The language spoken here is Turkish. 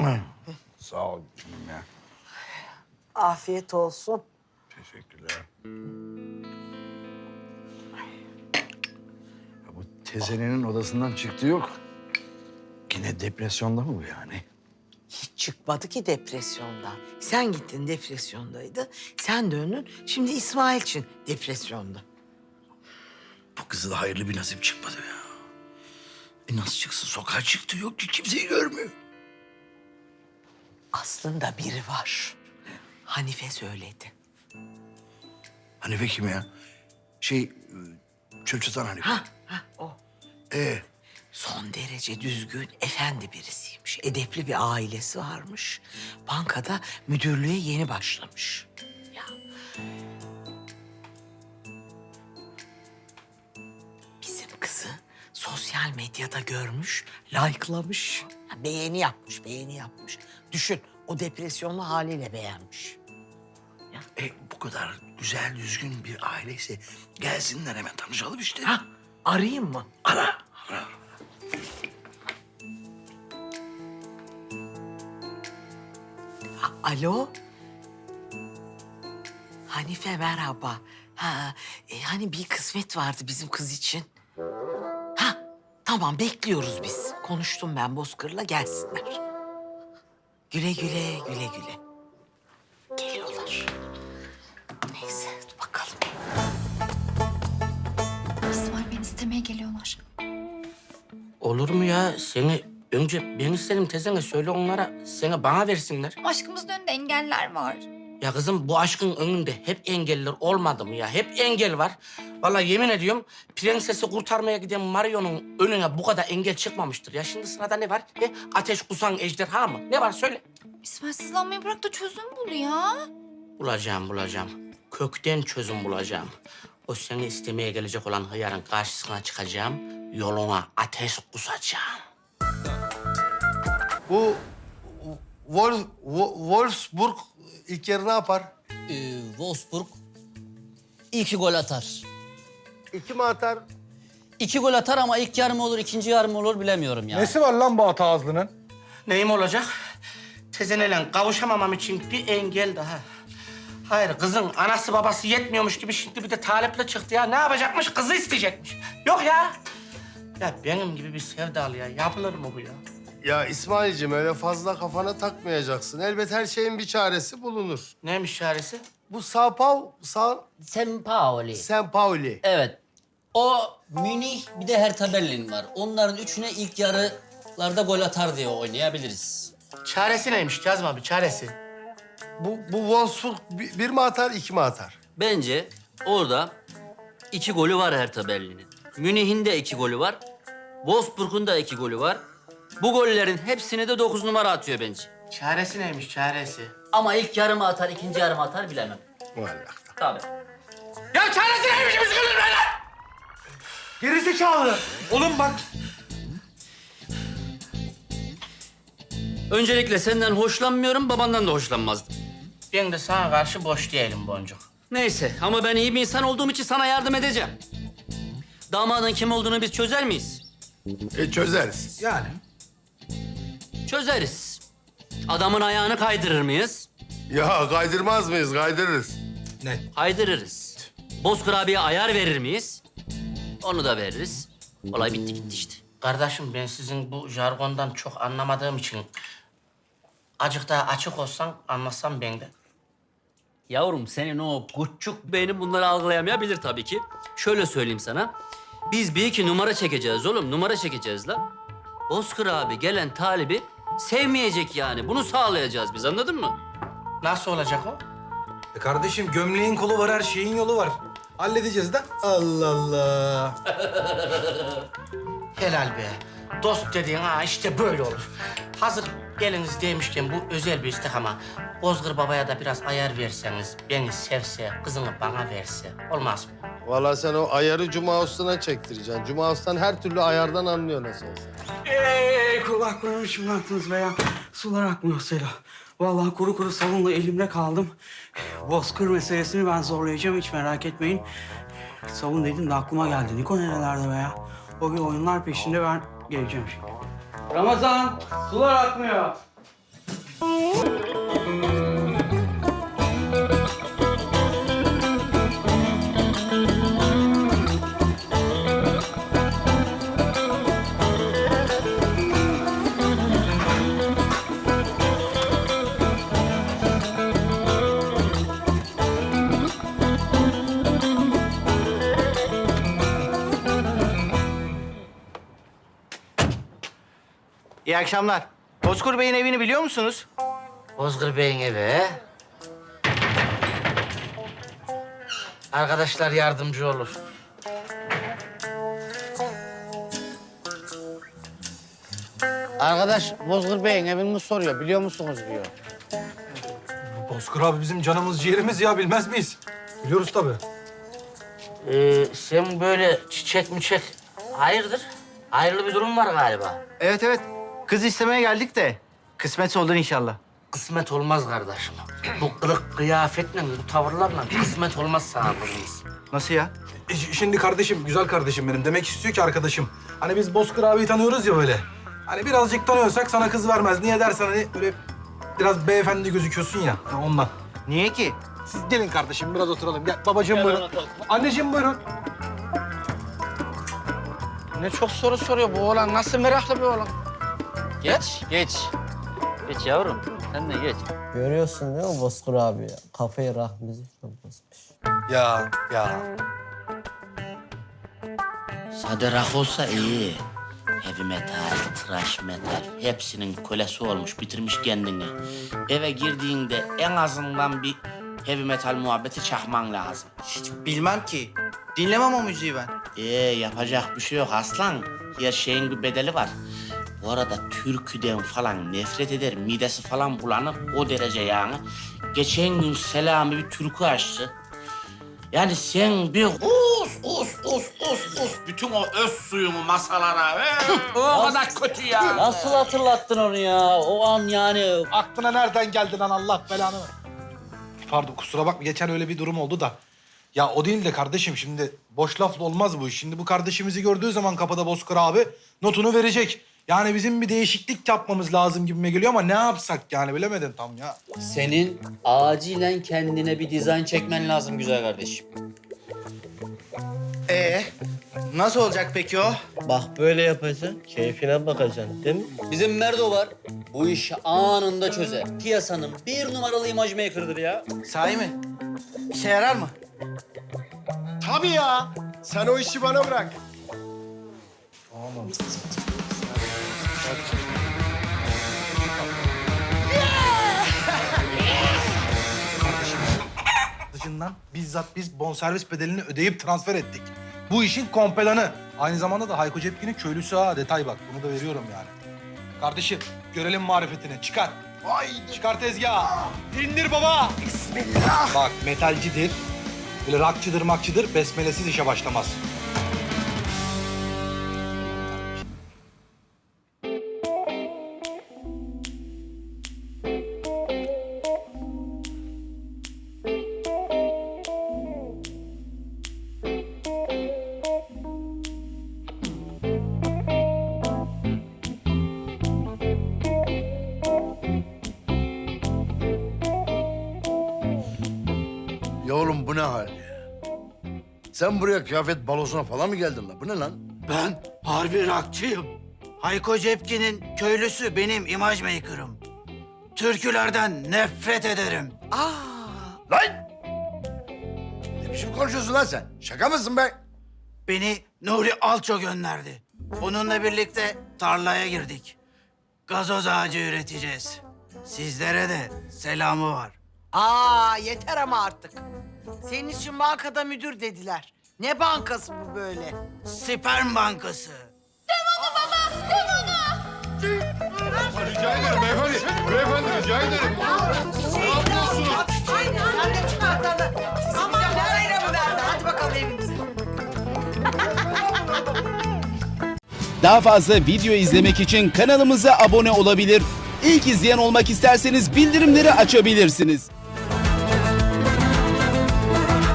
Sağ ol canım ya. Afiyet olsun. Teşekkürler. Ya bu tezenenin odasından çıktı yok. Yine depresyonda mı bu yani? Hiç çıkmadı ki depresyondan. Sen gittin depresyondaydı. Sen döndün. Şimdi İsmail için depresyonda. Bu kızı da hayırlı bir nasip çıkmadı ya. E nasıl çıksın? Sokağa çıktı yok ki kimseyi görmüyor. Aslında biri var. Hanife söyledi. Hanife kim ya? Şey, çöp çatan Hanife. Ha, ha o. Ee, Son derece düzgün, efendi birisiymiş. Edepli bir ailesi varmış. Bankada müdürlüğe yeni başlamış. Ya. Bizim kızı sosyal medyada görmüş, like'lamış. Beğeni yapmış, beğeni yapmış. Düşün, o depresyonlu haliyle beğenmiş. e, bu kadar güzel, düzgün bir aileyse gelsinler hemen tanışalım işte. Ha, arayayım mı? Ara, ara. Alo? Hanife merhaba. Ha, e, hani bir kısmet vardı bizim kız için. Ha, tamam bekliyoruz biz. Konuştum ben Bozkır'la gelsinler. Güle güle, güle güle. Geliyorlar. Neyse bakalım. İsmail beni istemeye geliyorlar. Olur mu ya? Seni önce ben istedim tezene söyle onlara. Seni bana versinler. Aşkımızın önünde engeller var. Ya kızım bu aşkın önünde hep engeller olmadı mı ya? Hep engel var. Vallahi yemin ediyorum prensesi kurtarmaya giden Mario'nun önüne bu kadar engel çıkmamıştır. Ya şimdi sırada ne var? E, ateş kusan ejderha mı? Ne var söyle. İsmail sızlanmayı bırak da çözüm bul ya. Bulacağım bulacağım. Kökten çözüm bulacağım. O seni istemeye gelecek olan hıyarın karşısına çıkacağım. Yoluna ateş kusacağım. Bu Wol, Wo- Wolfsburg ilk yarı ne yapar? Ee, Wolfsburg iki gol atar. İki mi atar? İki gol atar ama ilk yarı mı olur, ikinci yarı mı olur bilemiyorum yani. Nesi var lan bu ata ağzlının? Neyim olacak? Tezenele kavuşamamam için bir engel daha. Hayır kızın anası babası yetmiyormuş gibi şimdi bir de taleple çıktı ya. Ne yapacakmış? Kızı isteyecekmiş. Yok ya. Ya benim gibi bir sevdalıya yapılır mı bu ya? Ya İsmail'cim öyle fazla kafana takmayacaksın. Elbet her şeyin bir çaresi bulunur. Neymiş çaresi? Bu Sao Paulo, Sao, Sen Pauli. San Pauli. Evet. O Münih bir de Hertha Berlin var. Onların üçüne ilk yarılarda gol atar diye oynayabiliriz. Çaresi neymiş Kazım abi çaresi? Bu, bu Wolfsburg bir, bir mi atar, iki mi atar? Bence orada iki golü var Hertha Berlin'in. Münih'in de iki golü var. Wolfsburg'un da iki golü var. Bu gollerin hepsini de dokuz numara atıyor bence. Çaresi neymiş çaresi? Ama ilk yarı mı atar, ikinci yarı mı atar bilemem. Muallakta. Tabii. Ya çaresi neymiş üzgünüm ben lan! Gerizekalı. Oğlum bak. Öncelikle senden hoşlanmıyorum, babandan da hoşlanmazdım. Ben de sana karşı boş değilim Boncuk. Neyse ama ben iyi bir insan olduğum için sana yardım edeceğim. Damadın kim olduğunu biz çözer miyiz? E çözeriz. Yani. Çözeriz. Adamın ayağını kaydırır mıyız? Ya kaydırmaz mıyız? Kaydırırız. Kaydırırız. Bozkır abiye ayar verir miyiz? Onu da veririz. Olay bitti gitti işte. Kardeşim ben sizin bu jargondan çok anlamadığım için... ...acık daha açık olsan anlasam ben de. Yavrum senin o küçük beynin bunları algılayamayabilir tabii ki. Şöyle söyleyeyim sana. Biz bir iki numara çekeceğiz oğlum. Numara çekeceğiz la. Bozkır abi gelen talibi sevmeyecek yani. Bunu sağlayacağız biz anladın mı? Nasıl olacak o? E kardeşim gömleğin kolu var, her şeyin yolu var. Halledeceğiz de. Allah Allah. Helal be. Dost dediğin ha işte böyle olur. Hazır geliniz demişken bu özel bir istek ama... ...Bozgır babaya da biraz ayar verseniz... ...beni sevse, kızını bana verse. Olmaz mı? Vallahi sen o ayarı Cuma Usta'na çektireceksin. Cuma Usta'n her türlü ayardan anlıyor nasıl olsa. Eee kulaklarımı çınlattınız be ya. Sular akmıyor Selo. Vallahi kuru kuru savunla elimde kaldım. Bozkır meselesini ben zorlayacağım hiç merak etmeyin. Savun dedin de aklıma geldi. Niko nerelerde be ya? O gün oyunlar peşinde ben geleceğim şimdi. Ramazan, sular akmıyor. İyi akşamlar. Bozkır Bey'in evini biliyor musunuz? Bozkır Bey'in evi. Arkadaşlar yardımcı olur. Arkadaş Bozkır Bey'in evini soruyor. Biliyor musunuz diyor. Bozkır abi bizim canımız ciğerimiz ya bilmez miyiz? Biliyoruz tabii. Ee, sen böyle çiçek miçek hayırdır? Hayırlı bir durum var galiba. Evet evet. Kız istemeye geldik de kısmetse olur inşallah. Kısmet olmaz kardeşim. Bu kılık kıyafetle, bu tavırlarla kısmet olmaz sana bunun. Nasıl ya? E, Şimdi kardeşim, güzel kardeşim benim. Demek istiyor ki arkadaşım. Hani biz Bozkır abiyi tanıyoruz ya böyle. Hani birazcık tanıyorsak sana kız vermez. Niye dersen hani böyle biraz beyefendi gözüküyorsun ya. ya ondan. Niye ki? Siz gelin kardeşim biraz oturalım. Gel babacığım buyurun. Anneciğim buyurun. Ne çok soru soruyor bu oğlan. Nasıl meraklı bir oğlan. Geç, geç. Geç yavrum. Sen de geç. Görüyorsun değil mi Bozkır abi ya? Kafayı rock müzikle bozmuş. Ya ya. Sade rock olsa iyi. Heavy metal, thrash metal hepsinin kölesi olmuş, bitirmiş kendini. Eve girdiğinde en azından bir heavy metal muhabbeti çakman lazım. Hiç bilmem ki. Dinlemem o müziği ben. Ee yapacak bir şey yok aslan. Her şeyin bir bedeli var. Bu arada türküden falan nefret eder, midesi falan bulanır o derece yani. Geçen gün Selami bir türkü açtı. Yani sen bir us us us us us bütün o öz suyumu masalara o kadar kötü ya. Nasıl hatırlattın onu ya? O an yani Aklına nereden geldi lan Allah belanı ver. Pardon kusura bakma geçen öyle bir durum oldu da. Ya o değil de kardeşim şimdi boş lafla olmaz bu iş. Şimdi bu kardeşimizi gördüğü zaman kapıda Bozkır abi notunu verecek. Yani bizim bir değişiklik yapmamız lazım gibime geliyor ama ne yapsak yani bilemedim tam ya. senin acilen kendine bir dizayn çekmen lazım güzel kardeşim. Ee, nasıl olacak peki o? Bak böyle yapacaksın, keyfine bakacaksın değil mi? Bizim Merdo var. Bu işi anında çözer. Piyasanın bir numaralı imaj maker'dır ya. Sahi mi? İşe yarar mı? Tabii ya. Sen o işi bana bırak. Dışından bizzat biz bonservis bedelini ödeyip transfer ettik. Bu işin kompelanı. Aynı zamanda da Hayko Cepkin'in köylüsü ha. Detay bak. Bunu da veriyorum yani. Kardeşim görelim marifetini. Çıkar. Vay çıkar tezgahı. İndir baba. Bismillah. Bak metalcidir. Böyle rockçıdır makçıdır. Besmelesiz işe başlamaz. Sen buraya kıyafet balosuna falan mı geldin lan? Bu ne lan? Ben harbi rakçıyım. Hayko Cepkin'in köylüsü benim imaj maker'ım. Türkülerden nefret ederim. Aa, Lan! Ne biçim konuşuyorsun lan sen? Şaka mısın be? Beni Nuri Alço gönderdi. Onunla birlikte tarlaya girdik. Gazoz ağacı üreteceğiz. Sizlere de selamı var. Aa yeter ama artık. Senin için bankada müdür dediler. Ne bankası bu böyle? Sperm Bankası. Rica ederim beyefendi. Beyefendi rica ederim. Ne yapıyorsunuz? Haydi sen de çıkartalım. Aman nereye mı verdi? Hadi bakalım evimize. Daha fazla video izlemek için kanalımıza abone olabilir. İlk izleyen olmak isterseniz bildirimleri açabilirsiniz.